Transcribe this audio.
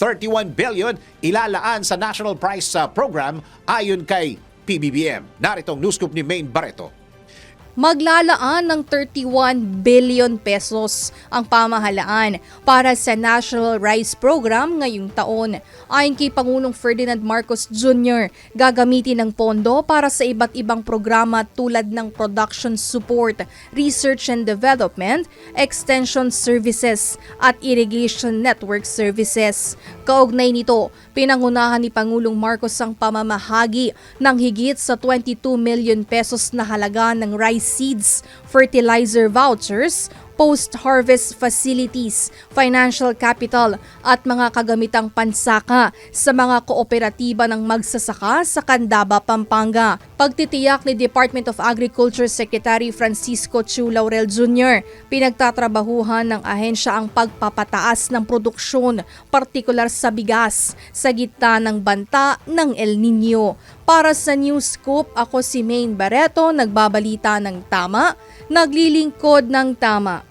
31 billion ilalaan sa National Prize uh, Program ayon kay PBBM. Narito ang news scoop ni Maine Barreto. Maglalaan ng 31 billion pesos ang pamahalaan para sa National Rice Program ngayong taon. Ayon kay Pangulong Ferdinand Marcos Jr., gagamitin ng pondo para sa iba't ibang programa tulad ng production support, research and development, extension services at irrigation network services. Kaugnay nito, pinangunahan ni Pangulong Marcos ang pamamahagi ng higit sa 22 million pesos na halaga ng rice seeds, fertilizer vouchers, post-harvest facilities, financial capital at mga kagamitang pansaka sa mga kooperatiba ng magsasaka sa Candaba, Pampanga. Pagtitiyak ni Department of Agriculture Secretary Francisco Chu Laurel Jr., pinagtatrabahuhan ng ahensya ang pagpapataas ng produksyon, partikular sa bigas, sa gitna ng banta ng El Nino. Para sa News Scoop, ako si Maine Barreto, nagbabalita ng tama, naglilingkod ng tama.